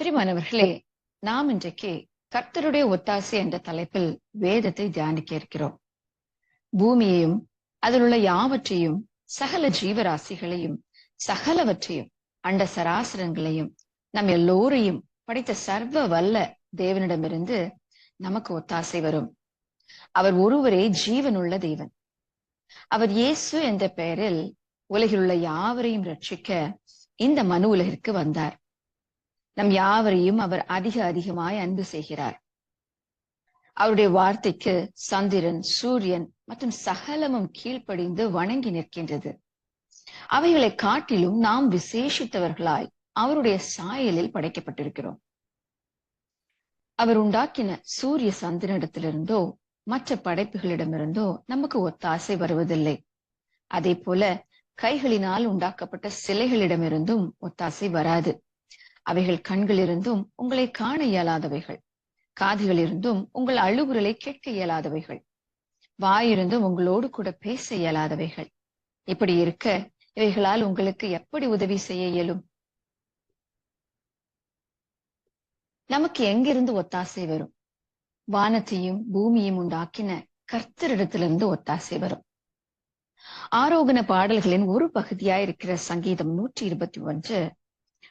பிரிமானவர்களே நாம் இன்றைக்கு கர்த்தருடைய ஒத்தாசை என்ற தலைப்பில் வேதத்தை தியானிக்க இருக்கிறோம். பூமியையும் அதில் உள்ள யாவற்றையும் சகல ஜீவராசிகளையும் சகலவற்றையும் அண்ட சராசரங்களையும் நம் எல்லோரையும் படைத்த சர்வ வல்ல தேவனிடமிருந்து நமக்கு ஒத்தாசை வரும். அவர் ஒருவரே ஜீவனுள்ள தேவன். அவர் இயேசு என்ற பெயரில் உலகில் உள்ள யாவரையும் ரட்சிக்க இந்த மனு உலகிற்கு வந்தார். நம் யாவரையும் அவர் அதிக அதிகமாய் அன்பு செய்கிறார். அவருடைய வார்த்தைக்கு சந்திரன் சூரியன் மற்றும் சகலமும் கீழ்ப்படிந்து வணங்கி நிற்கின்றது. அவைகளை காட்டிலும் நாம் விசேஷித்தவர்களாய் அவருடைய சாயலில் படைக்கப்பட்டிருக்கிறோம். அவர் உண்டாக்கின சூரிய சந்திரனிடத்திலிருந்தோ மற்ற படைப்புகளிடமிருந்தோ நமக்கு ஒத்தாசை வருவதில்லை. அதே போல கைகளினால் உண்டாக்கப்பட்ட சிலைகளிடமிருந்தும் ஒத்தாசை வராது. அவைகள் கண்களிலிருந்தும் உங்களை காண இயலாதவைகள். காதுகளிலிருந்தும் உங்கள் அழுகுரலை கேட்க இயலாதவைகள். வாயிருந்தும் உங்களோடு கூட பேச இயலாதவைகள். இப்படி இருக்க இவைகளால் உங்களுக்கு எப்படி உதவி செய்ய இயலும்? நமக்கு எங்கிருந்து ஒத்தாசை வரும்? வானத்தையும் பூமியையும் உண்டாக்கின கர்த்தரிடத்திலிருந்து ஒத்தாசை வரும். ஆரோகண பாடல்களின் ஒரு பகுதியா இருக்கிற சங்கீதம் நூற்றி இருபத்தி ஒன்று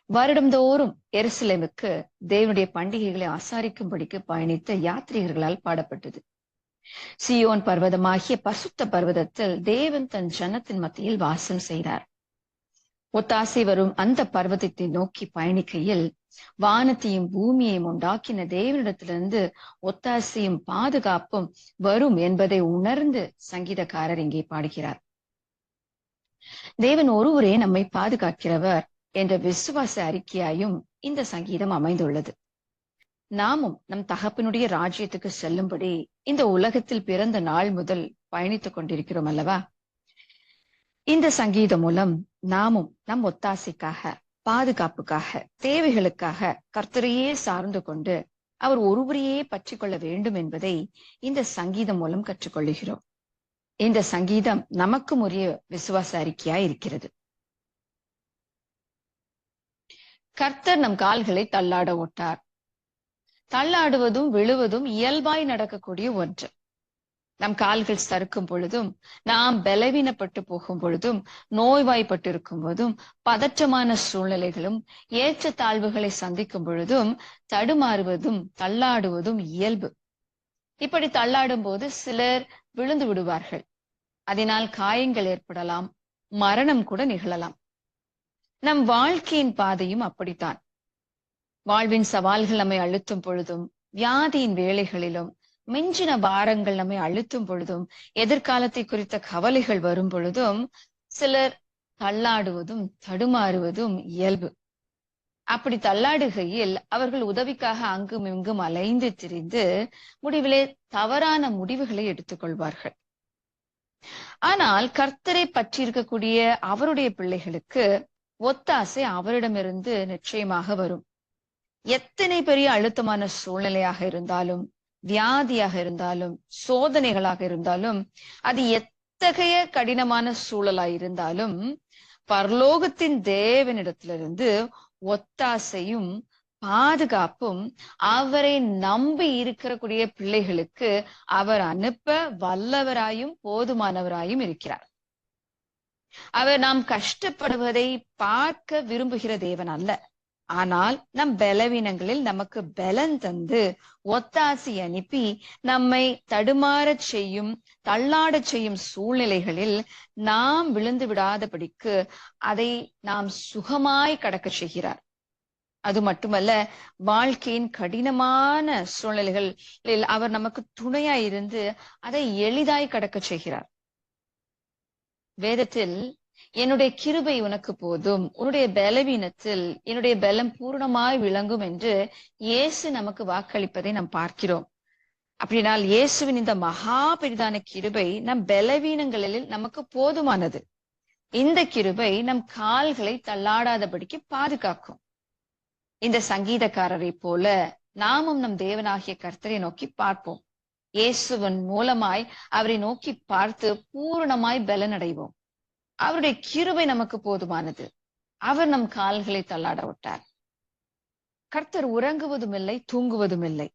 வருடந்தோறும் எருசலேமுக்கு தேவனுடைய பண்டிகைகளை ஆசாரிக்கும்படிக்கு பயணித்த யாத்ரீகர்களால் பாடப்பட்டது. சியோன் பர்வதமாகிய பசுத்த பர்வதத்தில் தேவன் தன் ஜனத்தின் மத்தியில் வாசம் செய்தார். ஒத்தாசை வரும் அந்த பர்வதத்தை நோக்கி பயணிக்கையில் வானத்தையும் பூமியையும் உண்டாக்கின தேவனிடத்திலிருந்து ஒத்தாசையும் பாதுகாப்பும் வரும் என்பதை உணர்ந்து சங்கீதக்காரர் இங்கே பாடுகிறார். தேவன் ஒருவரே நம்மை பாதுகாக்கிறவர். என்ற விசுவாச அறிக்கையாயும் இந்த சங்கீதம் அமைந்துள்ளது. நாமும் நம் தகப்பினுடைய ராஜ்யத்துக்கு செல்லும்படி இந்த உலகத்தில் பிறந்த நாள் முதல் பயணித்துக் கொண்டிருக்கிறோம் அல்லவா? இந்த சங்கீதம் மூலம் நாமும் நம் ஒத்தாசைக்காக பாதுகாப்புக்காக தேவைகளுக்காக கர்த்தரையே சார்ந்து கொண்டு அவர் ஒருவரையே பற்றி கொள்ள வேண்டும் என்பதை இந்த சங்கீதம் மூலம் கற்றுக்கொள்ளுகிறோம். இந்த சங்கீதம் நமக்கும் உரிய விசுவாச அறிக்கையா இருக்கிறது. கர்த்தர் நம் கால்களை தள்ளாட ஓட்டார். தள்ளாடுவதும் விழுவதும் இயல்பாய் நடக்கக்கூடிய ஒன்று. நம் கால்கள் சறுக்கும் பொழுதும் நாம் பலவீனப்பட்டு போகும் பொழுதும் நோய்வாய்ப்பட்டு இருக்கும் போதும் பதற்றமான சூழ்நிலைகளும் ஏற்ற தாழ்வுகளை சந்திக்கும் பொழுதும் தடுமாறுவதும் தள்ளாடுவதும் இயல்பு. இப்படி தள்ளாடும் போது சிலர் விழுந்து விடுவார்கள். அதனால் காயங்கள் ஏற்படலாம் மரணம் கூட நிகழலாம். நம் வாழ்க்கையின் பாதையும் அப்படித்தான். வாழ்வின் சவால்கள் நம்மை அழுத்தும் பொழுதும் வியாதியின் வேலைகளிலும் மிஞ்சின பாரங்கள் நம்மை அழுத்தும் பொழுதும் எதிர்காலத்தை குறித்த கவலைகள் வரும் பொழுதும் சிலர் தள்ளாடுவதும் தடுமாறுவதும் இயல்பு. அப்படி தள்ளாடுகையில் அவர்கள் உதவிக்காக அங்கும் இங்கும் அலைந்து திரிந்து முடிவிலே தவறான முடிவுகளை எடுத்துக்கொள்வார்கள். ஆனால் கர்த்தரை பற்றி இருக்கக்கூடிய அவருடைய பிள்ளைகளுக்கு ஒத்தாசை அவரிடமிருந்து நிச்சயமாக வரும். எத்தனை பெரிய அழுத்தமான சூழ்நிலையாக இருந்தாலும் வியாதியாக இருந்தாலும் சோதனைகளாக இருந்தாலும் அது எத்தகைய கடினமான சூழலாய் இருந்தாலும் பரலோகத்தின் தேவனிடத்திலிருந்து ஒத்தாசையும் பாதுகாப்பும் அவரை நம்பி இருக்கக்கூடிய பிள்ளைகளுக்கு அவர் அனுப்ப வல்லவராயும் போதுமானவராயும் இருக்கிறார். அவர் நாம் கஷ்டப்படுவதை பார்க்க விரும்புகிற தேவன் அல்ல. ஆனால் நம் பலவீனங்களில் நமக்கு பலன் தந்து ஒத்தாசி அனுப்பி நம்மை தடுமாறச் செய்யும் தள்ளாடச் செய்யும் சூழ்நிலைகளில் நாம் விழுந்து விடாதபடிக்கு அதை நாம் சுகமாய் கடக்க செய்கிறார். அது மட்டுமல்ல வாழ்க்கையின் கடினமான சூழ்நிலைகளில் அவர் நமக்கு துணையாய் இருந்து அதை எளிதாய் கடக்க செய்கிறார். வேதத்தில் என்னுடைய கிருபை உனக்கு போதும். உன்னுடைய பலவீனத்தில் என்னுடைய பலம் பூர்ணமாய் விளங்கும் என்று இயேசு நமக்கு வாக்களிப்பதை நாம் பார்க்கிறோம். அப்படினால் இயேசுவின் இந்த மகா பெரிதான கிருபை நம் பலவீனங்களில் நமக்கு போதுமானது. இந்த கிருபை நம் கால்களை தள்ளாடாதபடிக்கு பாதுகாக்கும். இந்த சங்கீதக்காரரை போல நாமும் நம் தேவனாகிய கர்த்தரை நோக்கி பார்ப்போம். இயேசுவன் மூலமாய் அவரை நோக்கி பார்த்து பூரணமாய் பலனடைவோம். அவருடைய கிருபை நமக்கு போதுமானது. அவர் நம் கால்களை தள்ளாட விட்டார். கர்த்தர் உறங்குவதும் இல்லை தூங்குவதும் இல்லை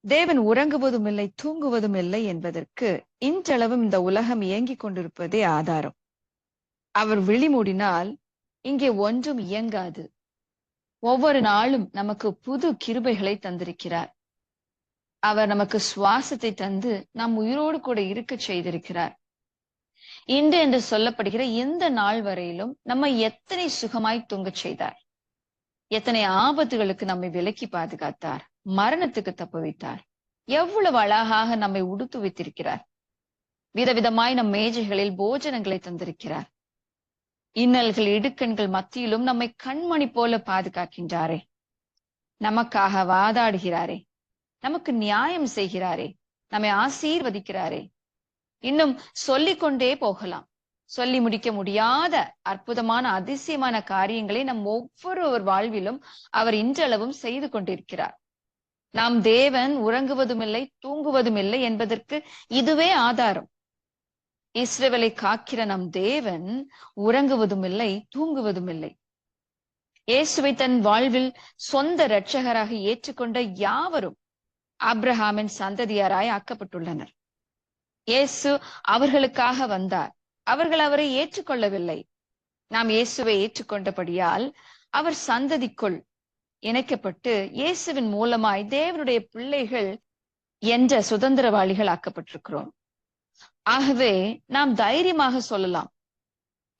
தேவன் உறங்குவதும் இல்லை தூங்குவதும் இல்லை என்பதற்கு இன்றளவும் இந்த உலகம் இயங்கிக் கொண்டிருப்பதே ஆதாரம். அவர் விழி மூடினால் இங்கே ஒன்றும் இயங்காது. ஒவ்வொரு நாளும் நமக்கு புது கிருபைகளை தந்திருக்கிறார். அவர் நமக்கு சுவாசத்தை தந்து நம் உயிரோடு கூட இருக்க செய்திருக்கிறார். இன்று என்று சொல்லப்படுகிற இந்த நாள் வரையிலும் நம்ம எத்தனை சுகமாய் தூங்கச் செய்தார். எத்தனை ஆபத்துகளுக்கு நம்மை விலக்கி பாதுகாத்தார். மரணத்துக்கு தப்பு வைத்தார். எவ்வளவு அழகாக நம்மை உடுத்து வைத்திருக்கிறார். விதவிதமாய் நம் மேஜைகளில் போஜனங்களை தந்திருக்கிறார். இன்னல்கள் இடுக்கண்கள் மத்தியிலும் நம்மை கண்மணி போல பாதுகாக்கின்றாரே. நமக்காக வாதாடுகிறாரே. நமக்கு நியாயம் செய்கிறாரே நம்மை ஆசீர்வதிக்கிறாரே. இன்னும் சொல்லிக்கொண்டே போகலாம். சொல்லி முடிக்க முடியாத அற்புதமான அதிசயமான காரியங்களை நம் ஒவ்வொருவர் வாழ்விலும் அவர் இன்றளவும் செய்து கொண்டிருக்கிறார். நாம் தேவன் உறங்குவதும் இல்லை தூங்குவதும் இல்லை என்பதற்கு இதுவே ஆதாரம். இஸ்ரேவலை காக்கிற நம் தேவன் உறங்குவதும் இல்லை தூங்குவதும் இல்லை இயேசுவை தன் வாழ்வில் சொந்த இரட்சகராக ஏற்றுக்கொண்ட யாவரும் ஆப்ரஹாமின் சந்ததியாராய் ஆக்கப்பட்டுள்ளனர். இயேசு அவர்களுக்காக வந்தார். அவர்கள் அவரை ஏற்றுக்கொள்ளவில்லை. நாம் இயேசுவை ஏற்றுக்கொண்டபடியால் அவர் சந்ததிக்குள் இணைக்கப்பட்டு இயேசுவின் மூலமாய் தேவனுடைய பிள்ளைகள் என்ற சுதந்திரவாளிகள் ஆக்கப்பட்டிருக்கிறோம். ஆகவே நாம் தைரியமாக சொல்லலாம்.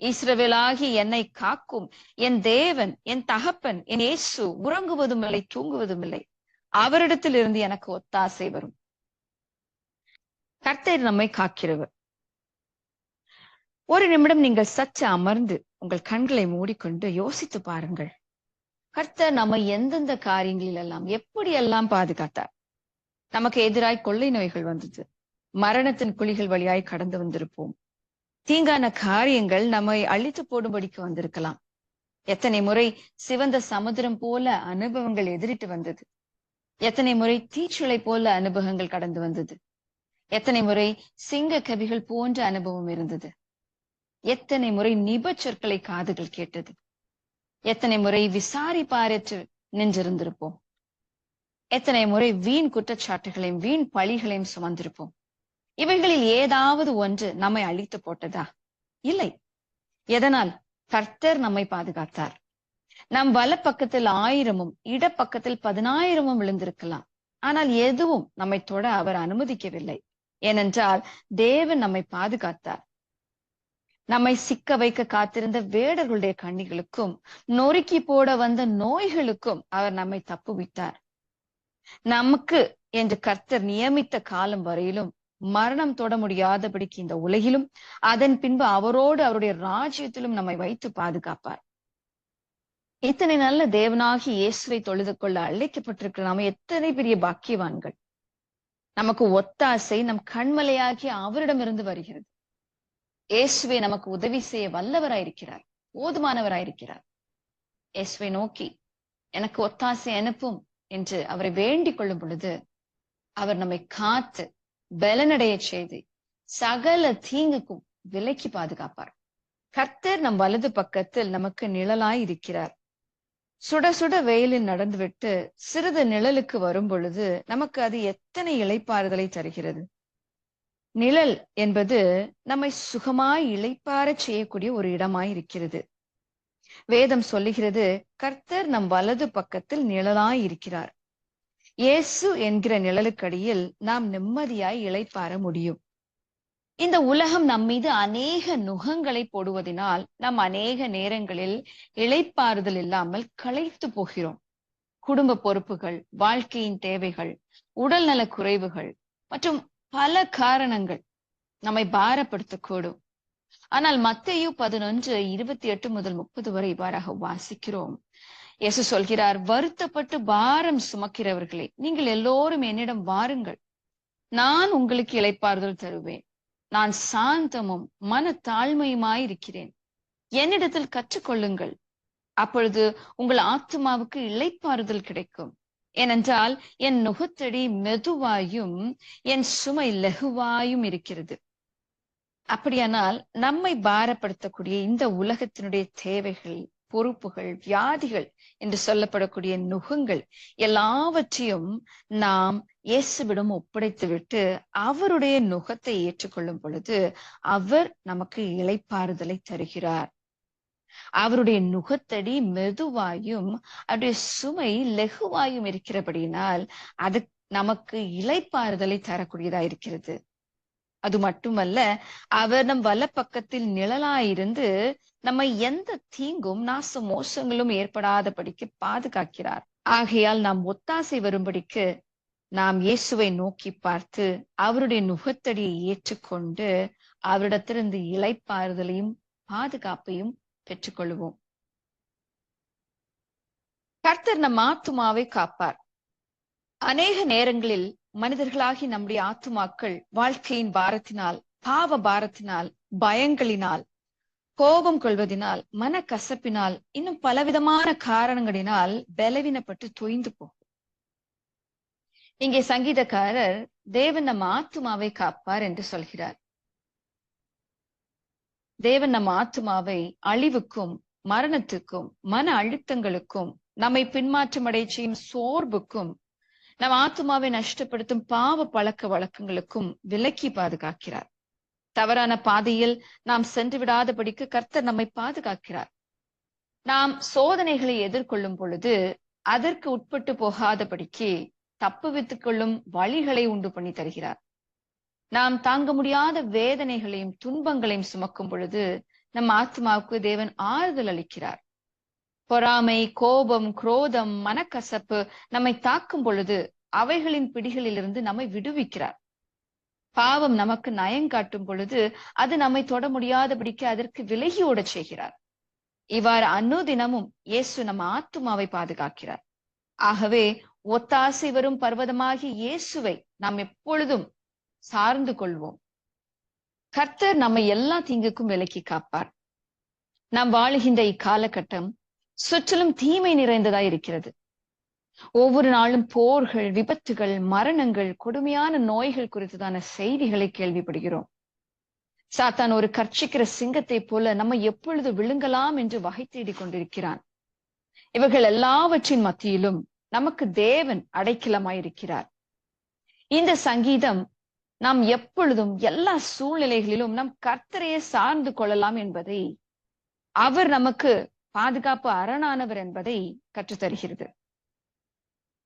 இஸ்ரவேலாகி என்னை காக்கும் என் தேவன் என் தகப்பன் என் இயேசு உறங்குவதும் இல்லை தூங்குவதும் இல்லை அவரிடத்தில் இருந்து எனக்கு ஒத்தாசை வரும். கர்த்தர் நம்மை காக்கிறவர். ஒரு நிமிடம் நீங்கள் சற்று அமர்ந்து உங்கள் கண்களை மூடிக்கொண்டு யோசித்து பாருங்கள். கர்த்தர் நம்ம எந்தெந்த காரியங்களில் எல்லாம் எப்படி எல்லாம் பாதுகாத்தார்? நமக்கு எதிராய் கொள்ளை நோய்கள் வந்தது. மரணத்தின் குழிகள் வழியாய் கடந்து வந்திருப்போம். தீங்கான காரியங்கள் நம்மை அழித்து போடும்படிக்கு வந்திருக்கலாம். எத்தனை முறை சிவந்த சமுத்திரம் போல அனுபவங்கள் எதிரிட்டு வந்தது. எத்தனை முறை தீச்சுளை போல அனுபவங்கள் கடந்து வந்தது. எத்தனை முறை சிங்க கவிகள் போன்ற அனுபவம் இருந்தது. எத்தனை முறை நிப சொற்களை காதுகள் கேட்டது. எத்தனை முறை விசாரிப்பாரற்று நின்றிருந்திருப்போம். எத்தனை முறை வீண் குற்றச்சாட்டுகளையும் வீண் பழிகளையும் சுமந்திருப்போம். இவைகளில் ஏதாவது ஒன்று நம்மை அழித்து போட்டதா? இல்லை. எதனால்? கர்த்தர் நம்மை பாதுகாத்தார். நம் வல பக்கத்தில் ஆயிரமும் இடப்பக்கத்தில் பதினாயிரமும் விழுந்திருக்கலாம். ஆனால் எதுவும் நம்மை தொட அவர் அனுமதிக்கவில்லை. ஏனென்றால் தேவன் நம்மை பாதுகாத்தார். நம்மை சிக்க வைக்க காத்திருந்த வேடர்களுடைய கண்ணிகளுக்கும் நொறுக்கி போட வந்த நோய்களுக்கும் அவர் நம்மை தப்புவித்தார். நமக்கு என்று கர்த்தர் நியமித்த காலம் வரையிலும் மரணம் தொட முடியாதபடிக்கு இந்த உலகிலும் அதன் பின்பு அவரோடு அவருடைய ராஜ்யத்திலும் நம்மை வைத்து பாதுகாப்பார். இத்தனை நல்ல தேவனாகி இயேசுவை தொழுது கொள்ள அழைக்கப்பட்டிருக்கிற நாம எத்தனை பெரிய பாக்கியவான்கள். நமக்கு ஒத்தாசை நம் கண்மலையாகி அவரிடமிருந்து வருகிறது. இயேசுவை நமக்கு உதவி செய்ய வல்லவராயிருக்கிறார். போதுமானவராயிருக்கிறார். இயேசுவை நோக்கி எனக்கு ஒத்தாசை அனுப்பும் என்று அவரை வேண்டிக் கொள்ளும் பொழுது அவர் நம்மை காத்து பலனடைய செய்து சகல தீங்குக்கும் விலைக்கு பாதுகாப்பார். கர்த்தர் நம் வலது பக்கத்தில் நமக்கு நிழலாய் இருக்கிறார். சுட சுட வெயிலில் நடந்துவிட்டு சிறிது நிழலுக்கு வரும் பொழுது நமக்கு அது எத்தனை இளைப்பாறுதலை தருகிறது? நிழல் என்பது நம்மை சுகமாய் இளைப்பாரச் செய்யக்கூடிய ஒரு இடமாய் இருக்கிறது. வேதம் சொல்லுகிறது கர்த்தர் நம் வலது பக்கத்தில் நிழலாய் இருக்கிறார். இயேசு என்கிற நிழலுக்கடியில் நாம் நிம்மதியாய் இளைப்பாற முடியும். இந்த உலகம் நம் மீது அநேக நுகங்களை போடுவதனால் நாம் அநேக நேரங்களில் இளைப்பாறுதல் இல்லாமல் களைத்து போகிறோம். குடும்ப பொறுப்புகள் வாழ்க்கையின் தேவைகள் உடல்நல குறைவுகள் மற்றும் பல காரணங்கள் நம்மை பாரப்படுத்தக்கூடும். ஆனால் மத்தையு பதினொன்று இருபத்தி எட்டு முதல் முப்பது வரை இவ்வாறாக வாசிக்கிறோம். இயேசு சொல்கிறார் வருத்தப்பட்டு பாரம் சுமக்கிறவர்களே நீங்கள் எல்லோரும் என்னிடம் வாருங்கள். நான் உங்களுக்கு இளைப்பாறுதல் தருவேன். நான் சாந்தமும் மன தாழ்மையுமாய் இருக்கிறேன் என்னிடத்தில் கற்றுக்கொள்ளுங்கள். அப்பொழுது உங்கள் ஆத்மாவுக்கு இழைப்பாறுதல் கிடைக்கும். ஏனென்றால் என் நுகத்தடி மெதுவாயும் என் சுமை லகுவாயும் இருக்கிறது. அப்படியானால் நம்மை பாரப்படுத்தக்கூடிய இந்த உலகத்தினுடைய தேவைகள் பொறுப்புகள் வியாதிகள் என்று சொல்லப்படக்கூடிய நுகங்கள் எல்லாவற்றையும் நாம் இயேசுவிடம் ஒப்படைத்து விட்டு அவருடைய நுகத்தை ஏற்றுக்கொள்ளும் பொழுது அவர் நமக்கு இளைப்பாறுதலை தருகிறார். அவருடைய நுகத்தடி மெதுவாயும் அவருடைய சுமை லெகுவாயும் இருக்கிறபடியினால் அது நமக்கு இலைப்பாறுதலை தரக்கூடியதா இருக்கிறது அது மட்டுமல்ல அவர் நம் வலப்பக்கத்தில் நிழலாயிருந்து நம்மை எந்த தீங்கும் நாச மோசங்களும் ஏற்படாதபடிக்கு பாதுகாக்கிறார். ஆகையால் நாம் ஒத்தாசை வரும்படிக்கு நாம் இயேசுவை நோக்கி பார்த்து அவருடைய நுகத்தடியை ஏற்றுக்கொண்டு அவரிடத்திலிருந்து இலைப்பாறுதலையும் பாதுகாப்பையும் பெற்றுக்கொள்வோம். கர்த்தர் நம் ஆத்துமாவை காப்பார். அநேக நேரங்களில் மனிதர்களாகி நம்முடைய ஆத்துமாக்கள் வாழ்க்கையின் பாரத்தினால் பாவ பாரத்தினால் பயங்களினால் கோபம் கொள்வதினால் மன கசப்பினால் இன்னும் பலவிதமான காரணங்களினால் பலவீனப்பட்டு தொய்ந்து போகும். இங்கே சங்கீதக்காரர் தேவன் நம் ஆத்துமாவை காப்பார் என்று சொல்கிறார். தேவன் நம் ஆத்துமாவை அழிவுக்கும் மரணத்துக்கும் மன அழுத்தங்களுக்கும் நம்மை பின்மாற்றம் அடைய செய்யும் சோர்வுக்கும் நம் ஆத்மாவை நஷ்டப்படுத்தும் பாவ பழக்க வழக்கங்களுக்கும் விலக்கி பாதுகாக்கிறார். தவறான பாதையில் நாம் சென்று விடாதபடிக்கு கர்த்தர் நம்மை பாதுகாக்கிறார். நாம் சோதனைகளை எதிர்கொள்ளும் பொழுது அதற்கு உட்பட்டு போகாதபடிக்கு தப்புவித்துக் கொள்ளும் வழிகளை உண்டு பண்ணி தருகிறார். நாம் தாங்க முடியாத வேதனைகளையும் துன்பங்களையும் சுமக்கும் பொழுது நம் ஆத்மாவுக்கு தேவன் ஆறுதல் அளிக்கிறார். பொறாமை கோபம் குரோதம் மனக்கசப்பு நம்மை தாக்கும் பொழுது அவைகளின் பிடிகளிலிருந்து நம்மை விடுவிக்கிறார். பாவம் நமக்கு நயங்காட்டும் பொழுது அது நம்மை தொட முடியாதபடிக்கு அதற்கு விலகி ஓடச் செய்கிறார். இவ்வாறு அனுதினமும் இயேசு நம்ம ஆத்துமாவை பாதுகாக்கிறார். ஆகவே ஒத்தாசை வரும் பர்வதமாகி இயேசுவை நாம் எப்பொழுதும் சார்ந்து கொள்வோம். கர்த்தர் நம்மை எல்லா தீங்குக்கும் விலக்கி காப்பார். நாம் வாழுகின்ற இக்காலகட்டம் சுற்றிலும் தீமை நிறைந்ததா இருக்கிறது. ஒவ்வொரு நாளும் போர்கள் விபத்துகள் மரணங்கள் கொடுமையான நோய்கள் குறித்ததான செய்திகளை கேள்விப்படுகிறோம். சாத்தான் ஒரு கர்ச்சிக்கிற சிங்கத்தை போல நம்ம எப்பொழுது விழுங்கலாம் என்று வகை தேடிக் கொண்டிருக்கிறான். இவர்கள் எல்லாவற்றின் மத்தியிலும் நமக்கு தேவன் அடைக்கலமாயிருக்கிறார். இந்த சங்கீதம் நாம் எப்பொழுதும் எல்லா சூழ்நிலைகளிலும் நம் கர்த்தரையே சார்ந்து கொள்ளலாம் என்பதை அவர் நமக்கு பாதுகாப்பு அரணானவர் என்பதை கற்றுத்தருகிறது.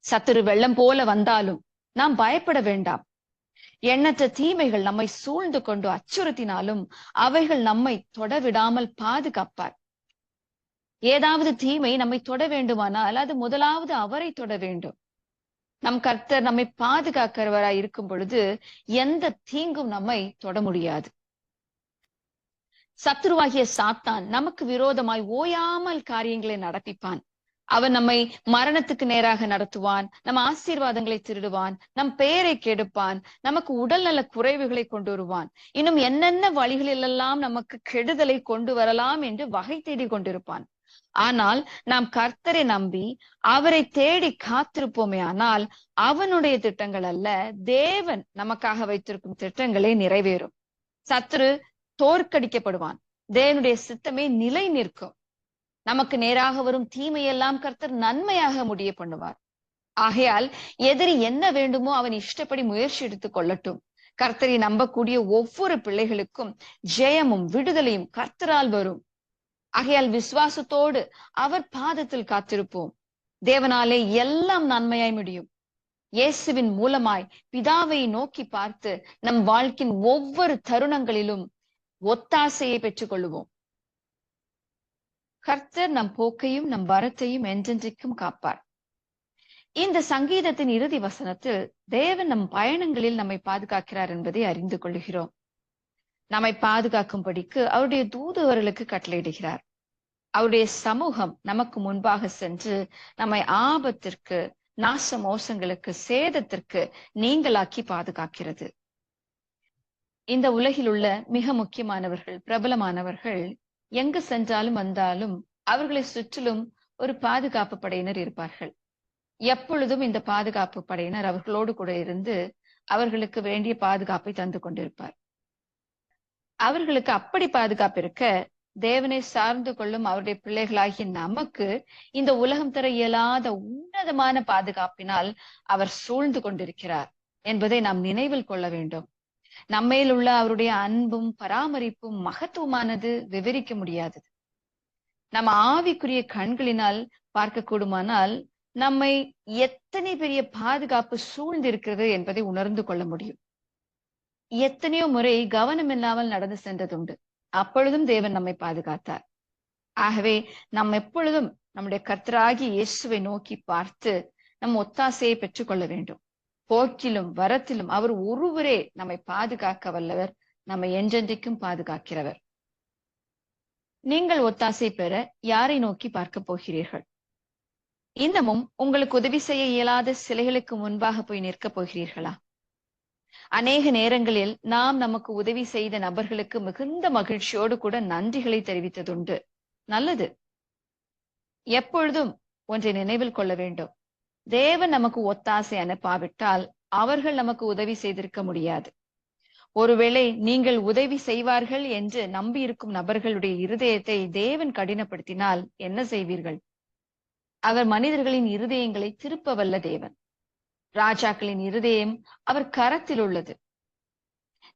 சத்துரு வெள்ளம் போல வந்தாலும் நாம் பயப்பட வேண்டாம். எண்ணற்ற தீமைகள் நம்மை சூழ்ந்து கொண்டு அச்சுறுத்தினாலும் அவைகள் நம்மை தொடவிடாமல் பாதுகாப்பார். ஏதாவது தீமை நம்மை தொட வேண்டுமானால் அது முதலாவது அவரை தொட வேண்டும். நம் கர்த்தர் நம்மை பாதுகாக்கிறவராய் இருக்கும் பொழுது எந்த தீங்கும் நம்மை தொட முடியாது. சத்ருவாகிய சாத்தான் நமக்கு விரோதமாய் ஓயாமல் காரியங்களை நடப்பிப்பான் அவன் நம்மை மரணத்துக்கு நேராக நடத்துவான் நம் ஆசீர்வாதங்களை திருடுவான் நம் பெயரை கெடுப்பான் நமக்கு உடல் நல குறைவுகளை கொண்டு வருவான். இன்னும் என்னென்ன வழிகளிலெல்லாம் நமக்கு கெடுதலை கொண்டு வரலாம் என்று வகை தேடி கொண்டிருப்பான். ஆனால் நாம் கர்த்தரை நம்பி அவரை தேடி காத்திருப்போமே ஆனால் அவனுடைய திட்டங்கள் அல்ல தேவன் நமக்காக வைத்திருக்கும் திட்டங்களே நிறைவேறும். சத்ரு தோற்கடிக்கப்படுவான். தேவனுடைய சித்தமே நிலை நிற்கும். நமக்கு நேராக வரும் தீமையெல்லாம் கர்த்தர் நன்மையாக முடிய பண்ணுவார். ஆகையால் எதிரி என்ன வேண்டுமோ அவன் இஷ்டப்படி முயற்சி எடுத்துக் கொள்ளட்டும். கர்த்தரை நம்பக்கூடிய ஒவ்வொரு பிள்ளைகளுக்கும் ஜெயமும் விடுதலையும் கர்த்தரால் வரும். ஆகையால் விசுவாசத்தோடு அவர் பாதத்தில் காத்திருப்போம். தேவனாலே எல்லாம் நன்மையாய் முடியும். இயேசுவின் மூலமாய் பிதாவை நோக்கி பார்த்து நம் வாழ்க்கையின் ஒவ்வொரு தருணங்களிலும் ஒத்தாசையை பெற்றுக் கொள்ளுவோம் கர்த்தர் நம் போக்கையும் நம் வரத்தையும் என்றென்றைக்கும் காப்பார். இந்த சங்கீதத்தின் இறுதி வசனத்தில் தேவன் நம் பயணங்களில் நம்மை பாதுகாக்கிறார் என்பதை அறிந்து கொள்கிறோம் நம்மை பாதுகாக்கும்படிக்கு அவருடைய தூதுவர்களுக்கு கட்டளையிடுகிறார். அவருடைய சமூகம் நமக்கு முன்பாக சென்று நம்மை ஆபத்திற்கு நாச மோசங்களுக்கு சேதத்திற்கு நீங்களாக்கி பாதுகாக்கிறது. இந்த உலகில் உள்ள மிக முக்கியமானவர்கள் பிரபலமானவர்கள் எங்கு சென்றாலும் வந்தாலும் அவர்களை சுற்றிலும் ஒரு பாதுகாப்பு படையினர் இருப்பார்கள். எப்பொழுதும் இந்த பாதுகாப்பு படையினர் அவர்களோடு கூட இருந்து அவர்களுக்கு வேண்டிய பாதுகாப்பை தந்து கொண்டிருப்பார். அவர்களுக்கு அப்படி பாதுகாப்பு இருக்க தேவனை சார்ந்து கொள்ளும் அவருடைய பிள்ளைகளாகிய நமக்கு இந்த உலகம் தர இயலாத உன்னதமான பாதுகாப்பினால் அவர் சூழ்ந்து கொண்டிருக்கிறார் என்பதை நாம் நினைவில் கொள்ள வேண்டும். நம்மையில் உள்ள அவருடைய அன்பும் பராமரிப்பும் மகத்துவமானது விவரிக்க முடியாதது. நம்ம ஆவிக்குரிய கண்களினால் பார்க்க கூடுமானால் நம்மை எத்தனை பெரிய பாதுகாப்பு சூழ்ந்திருக்கிறது என்பதை உணர்ந்து கொள்ள முடியும். எத்தனையோ முறை கவனம் இல்லாமல் நடந்து சென்றதுண்டு. அப்பொழுதும் தேவன் நம்மை பாதுகாத்தார். ஆகவே நாம் எப்பொழுதும் நம்முடைய கர்த்தராகி இயேசுவை நோக்கி பார்த்து நம் ஒத்தாசையை பெற்றுக்கொள்ள வேண்டும். போக்கிலும் வரத்திலும் அவர் ஒருவரே நம்மை பாதுகாக்க வல்லவர் நம்மை என்றென்றைக்கும் பாதுகாக்கிறவர். நீங்கள் ஒத்தாசை பெற யாரை நோக்கி பார்க்க போகிறீர்கள்? இன்னமும் உங்களுக்கு உதவி செய்ய இயலாத சிலைகளுக்கு முன்பாக போய் நிற்கப் போகிறீர்களா? அநேக நேரங்களில் நாம் நமக்கு உதவி செய்த நபர்களுக்கு மிகுந்த மகிழ்ச்சியோடு கூட நன்றிகளை தெரிவித்ததுண்டு. நல்லது. எப்பொழுதும் ஒன்றை நினைவில் கொள்ள வேண்டும். தேவன் நமக்கு ஒத்தாசை அனுப்பாவிட்டால் அவர்கள் நமக்கு உதவி செய்திருக்க முடியாது. ஒருவேளை நீங்கள் உதவி செய்வார்கள் என்று நம்பியிருக்கும் நபர்களுடைய இருதயத்தை தேவன் கடினப்படுத்தினால் என்ன செய்வீர்கள்? அவர் மனிதர்களின் இருதயங்களை திருப்ப வல்ல தேவன். ராஜாக்களின் இருதயம் அவர் கரத்தில் உள்ளது.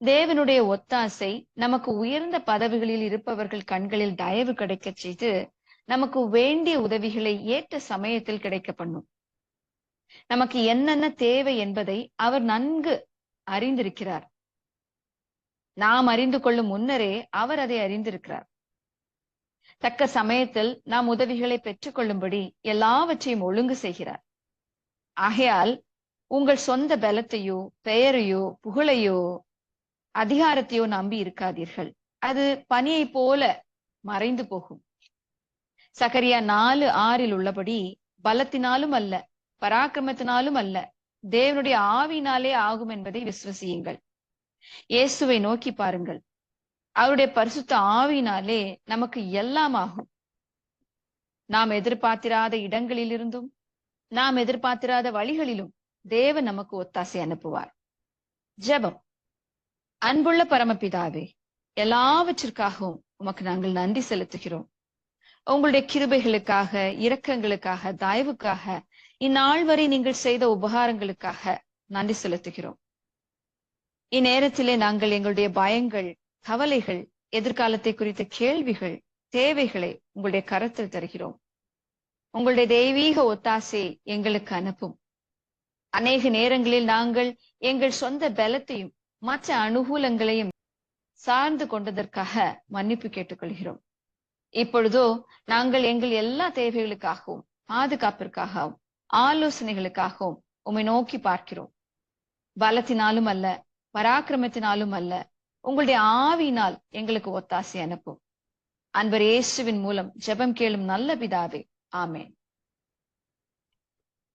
தேவனுடைய ஒத்தாசை நமக்கு உயர்ந்த பதவிகளில் இருப்பவர்கள் கண்களில் தயவு கிடைக்க செய்து நமக்கு வேண்டிய உதவிகளை ஏற்ற சமயத்தில் கிடைக்க பண்ணும். நமக்கு என்னென்ன தேவை என்பதை அவர் நன்கு அறிந்திருக்கிறார். நாம் அறிந்து கொள்ளும் முன்னரே அவர் அதை அறிந்திருக்கிறார். தக்க சமயத்தில் நாம் உதவிகளை பெற்றுக்கொள்ளும்படி எல்லாவற்றையும் ஒழுங்கு செய்கிறார். ஆகையால் உங்கள் சொந்த பலத்தையோ பெயரையோ புகழையோ அதிகாரத்தையோ நம்பி இருக்காதீர்கள். அது பனியை போல மறைந்து போகும். சகரியா நாலு ஆறில் உள்ளபடி பலத்தினாலும் அல்ல பராக்கிரமத்தினாலும் அல்ல தேவனுடைய ஆவினாலே ஆகும் என்பதை விசுவசியுங்கள். இயேசுவை நோக்கி பாருங்கள். அவருடைய பரிசுத்த ஆவினாலே நமக்கு எல்லாம் ஆகும். நாம் எதிர்பார்த்திராத இடங்களிலிருந்தும் நாம் எதிர்பார்த்திராத வழிகளிலும் தேவன் நமக்கு ஒத்தாசை அனுப்புவார். ஜெபம். அன்புள்ள பரமபிதாவே எல்லாவற்றிற்காகவும் உமக்கு நாங்கள் நன்றி செலுத்துகிறோம். உங்களுடைய கிருபைகளுக்காக இரக்கங்களுக்காக தயவுக்காக இந்நாள் வரை நீங்கள் செய்த உபகாரங்களுக்காக நன்றி செலுத்துகிறோம். இந்நேரத்திலே நாங்கள் எங்களுடைய பயங்கள் கவலைகள் எதிர்காலத்தை குறித்த கேள்விகள் தேவைகளை உங்களுடைய கரத்தில் தருகிறோம். உங்களுடைய தெய்வீக ஒத்தாசை எங்களுக்கு அனுப்பும். அநேக நேரங்களில் நாங்கள் எங்கள் சொந்த பலத்தையும் மற்ற அனுகூலங்களையும் சார்ந்து கொண்டதற்காக மன்னிப்பு கேட்டுக்கொள்கிறோம். இப்பொழுதோ நாங்கள் எங்கள் எல்லா தேவைகளுக்காகவும் பாதுகாப்பிற்காகவும் ஆலோசனைகளுக்காகவும் உம்மை நோக்கி பார்க்கிறோம். பலத்தினாலும் அல்ல பராக்கிரமத்தினாலும் அல்ல உங்களுடைய ஆவியினால் எங்களுக்கு ஒத்தாசை அனுப்பும். அன்பர் இயேசுவின் மூலம் ஜெபம் கேளும் நல்ல பிதாவே ஆமேன்.